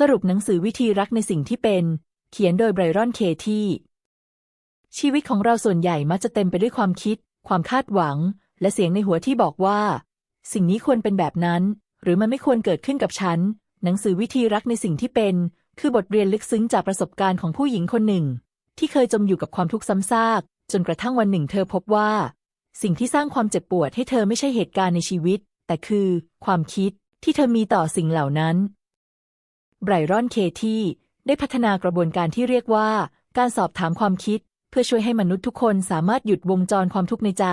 สรุปหนังสือวิธีรักในสิ่งที่เป็น เขียนโดยไบรรอน เคที่ ชีวิตของเราส่วนใหญ่มักจะเต็มไปด้วยความคิด ความคาดหวัง และเสียงในหัวที่บอกว่า สิ่งนี้ควรเป็นแบบนั้น หรือมันไม่ควรเกิดขึ้นกับฉัน หนังสือวิธีรักในสิ่งที่เป็น คือบทเรียนลึกซึ้งจากประสบการณ์ของผู้หญิงคนหนึ่ง ที่เคยจมอยู่กับความทุกข์ซ้ำซาก จนกระทั่งวันหนึ่งเธอพบว่า สิ่งที่สร้างความเจ็บปวดให้เธอไม่ใช่เหตุการณ์ในชีวิต แต่คือ ความคิดที่เธอมีต่อสิ่งเหล่านั้น ไบรอนเคที่ได้พัฒนากระบวนการที่เรียกว่า การสอบถามความคิด เพื่อช่วยให้มนุษย์ทุกคนสามารถหยุดวงจรความทุกข์ในใจ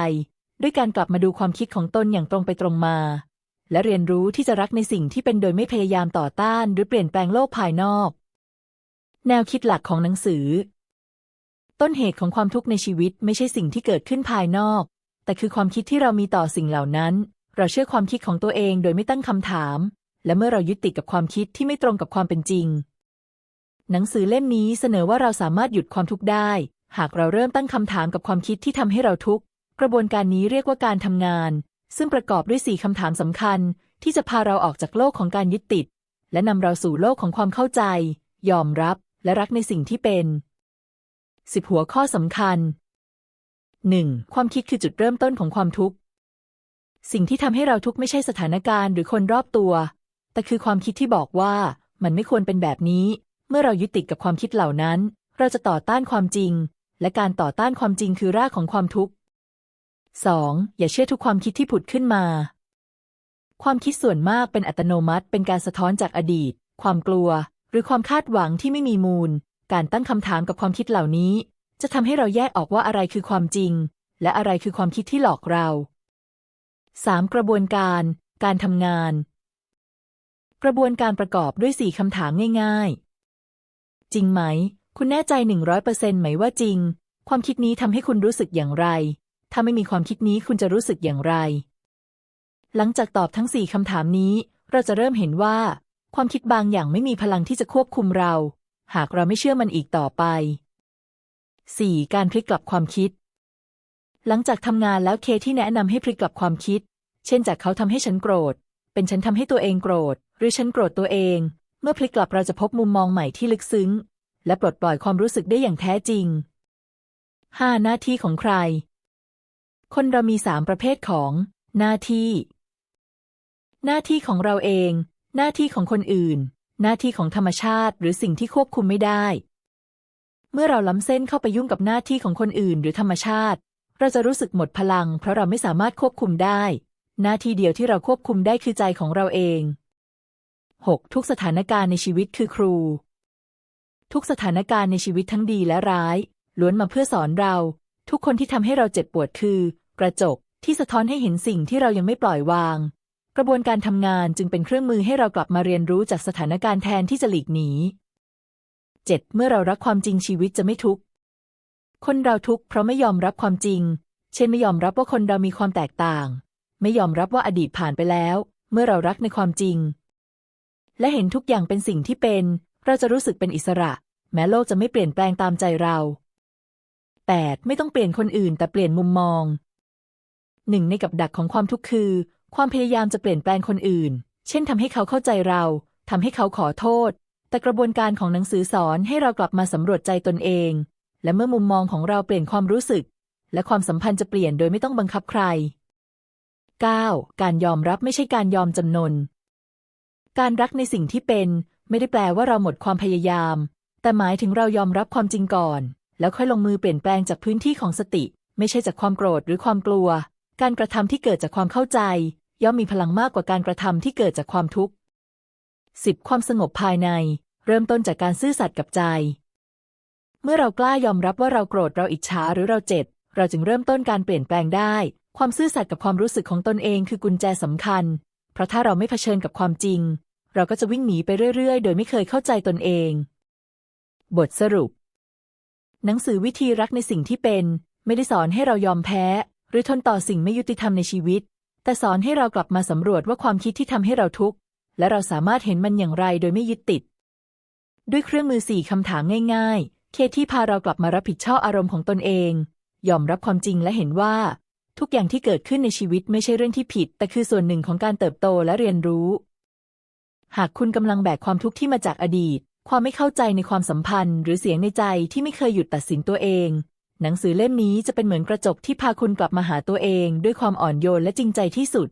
ด้วยการกลับมาดูความคิดของตนอย่างตรงไปตรงมา และเรียนรู้ที่จะรักในสิ่งที่เป็นโดยไม่พยายามต่อต้าน หรือเปลี่ยนแปลงโลกภายนอก แนวคิดหลักของหนังสือ ต้นเหตุของความทุกข์ในชีวิตไม่ใช่สิ่งที่เกิดขึ้นภายนอก แต่คือความคิดที่เรามีต่อสิ่งเหล่านั้น เราเชื่อความคิดของตัวเองโดยไม่ตั้งคำถาม และเมื่อเรายึดติดกับความคิดที่ไม่ตรงกับความเป็นจริง หนังสือเล่มนี้เสนอว่าเราสามารถหยุดความทุกข์ได้ หากเราเริ่มตั้งคำถามกับความคิดที่ทำให้เราทุกข์ กระบวนการนี้เรียกว่าการทำงาน ซึ่งประกอบด้วยสี่คำถามสำคัญ ที่จะพาเราออกจากโลกของการยึดติด และนำเราสู่โลกของความเข้าใจ ยอมรับ และรักในสิ่งที่เป็นสิบหัวข้อสำคัญ 1. ความคิดคือจุดเริ่มต้นของความทุกข์ สิ่งที่ทำให้เราทุกข์ไม่ใช่สถานการณ์หรือคนรอบตัว แต่คือความคิดที่บอกว่ามันไม่ควรเป็นแบบนี้ เมื่อเรายึดติดกับความคิดเหล่านั้น เราจะต่อต้านความจริง และการต่อต้านความจริงคือรากของความทุกข์ 2. อย่าเชื่อทุกความคิดที่ผุดขึ้นมา ความคิดส่วนมากเป็นอัตโนมัติ เป็นการสะท้อนจากอดีต ความกลัว หรือความคาดหวังที่ไม่มีมูล การตั้งคำถามกับความคิดเหล่านี้ จะทำให้เราแยกออกว่าอะไรคือความจริง และอะไรคือความคิดที่หลอกเรา 3. กระบวนการ การทำงาน กระบวนการประกอบด้วยสี่คำถามง่ายๆ จริงไหม คุณแน่ใจหนึ่งร้อยเปอร์เซ็นต์ไหมว่าจริง ความคิดนี้ทำให้คุณรู้สึกอย่างไร ถ้าไม่มีความคิดนี้คุณจะรู้สึกอย่างไร หลังจากตอบทั้งสี่คำถามนี้ เราจะเริ่มเห็นว่า ความคิดบางอย่างไม่มีพลังที่จะควบคุมเรา หากเราไม่เชื่อมันอีกต่อไป 4. การพลิกกลับความคิด หลังจากทำงานแล้วเคที่แนะนำให้พลิกกลับความคิด เช่นจากเขาทำให้ฉันโกรธ เป็นฉันทำให้ตัวเองโกรธ หรือฉันโกรธตัวเอง เมื่อพลิกกลับเราจะพบมุมมองใหม่ที่ลึกซึ้ง และปลดปล่อยความรู้สึกได้อย่างแท้จริง 5. หน้าที่ของใคร คนเรามีสามประเภทของ หน้าที่ หน้าที่ของเราเอง หน้าที่ของคนอื่น หน้าที่ของธรรมชาติ หรือสิ่งที่ควบคุมไม่ได้ เมื่อเราล้ำเส้นเข้าไปยุ่งกับหน้าที่ของคนอื่น หรือธรรมชาติ เราจะรู้สึกหมดพลัง เพราะเราไม่สามารถควบคุมได้ หน้าที่เดียวที่เราควบคุมได้คือใจของเราเอง 6. ทุกสถานการณ์ในชีวิตคือครู ทุกสถานการณ์ในชีวิตทั้งดีและร้าย ล้วนมาเพื่อสอนเรา ทุกคนที่ทำให้เราเจ็บปวดคือ กระจกที่สะท้อนให้เห็นสิ่งที่เรายังไม่ปล่อยวาง กระบวนการทำงานจึงเป็นเครื่องมือให้เรากลับมาเรียนรู้จากสถานการณ์แทนที่จะหลีกหนี 7. เมื่อเรารักความจริงชีวิตจะไม่ทุกข์คนเราทุกข์เพราะไม่ยอมรับความจริง เช่นไม่ยอมรับว่าคนเรามีความแตกต่าง ไม่ยอมรับว่าอดีตผ่านไปแล้ว เมื่อเรารักในความจริง และเห็นทุกอย่างเป็นสิ่งที่เป็น เราจะรู้สึกเป็นอิสระ แม้โลกจะไม่เปลี่ยนแปลงตามใจเรา 8. ไม่ต้องเปลี่ยนคนอื่นแต่เปลี่ยนมุมมองหนึ่งในกับดักของความทุกข์คือ ความพยายามจะเปลี่ยนแปลงคนอื่น เช่นทำให้เขาเข้าใจเราทำให้เขาขอโทษ แต่กระบวนการของหนังสือสอนให้เรากลับมาสำรวจใจตนเอง และเมื่อมุมมองของเราเปลี่ยนความรู้สึก และความสัมพันธ์จะเปลี่ยนโดยไม่ต้องบังคับใคร 9. การยอมรับไม่ใช่การยอมจำนน การรักในสิ่งที่เป็น ไม่ได้แปลว่าเราหมดความพยายาม แต่หมายถึงเรายอมรับความจริงก่อน แล้วค่อยลงมือเปลี่ยนแปลงจากพื้นที่ของสติ ไม่ใช่จากความโกรธหรือความกลัว การกระทำที่เกิดจากความเข้าใจ ย่อมมีพลังมากกว่าการกระทำที่เกิดจากความทุกข์ 10. ความสงบภายใน เริ่มต้นจากการซื่อสัตย์กับใจ เมื่อเรากล้ายอมรับว่าเราโกรธเราอิจฉาหรือเราเจ็บ เราจึงเริ่มต้นการเปลี่ยนแปลงได้ ความซื่อสัตย์กับความรู้สึกของตนเองคือกุญแจสำคัญ เพราะถ้าเราไม่เผชิญกับความจริง เราก็จะวิ่งหนีไปเรื่อย ๆ โดยไม่เคยเข้าใจตนเอง บทสรุป หนังสือวิธีรักในสิ่งที่เป็น ไม่ได้สอนให้เรายอมแพ้ หรือทนต่อสิ่งไม่ยุติธรรมในชีวิต แต่สอนให้เรากลับมาสำรวจว่าความคิดที่ทำให้เราทุกข์และเราสามารถเห็นมันอย่างไรโดยไม่ยึดติด ด้วยเครื่องมือสี่คำถามง่าย ๆ เคที่พาเรากลับมารับผิดชอบอารมณ์ของตนเอง ยอมรับความจริงและเห็นว่า ทุกอย่างที่เกิดขึ้นในชีวิตไม่ใช่เรื่องที่ผิด แต่คือส่วนหนึ่งของการเติบโตและเรียนรู้ หากคุณกำลังแบกความทุกข์ที่มาจากอดีต ความไม่เข้าใจในความสัมพันธ์ หรือเสียงในใจที่ไม่เคยหยุดตัดสินตัวเอง หนังสือเล่มนี้จะเป็นเหมือนกระจกที่พาคุณกลับมาหาตัวเอง ด้วยความอ่อนโยนและจริงใจที่สุด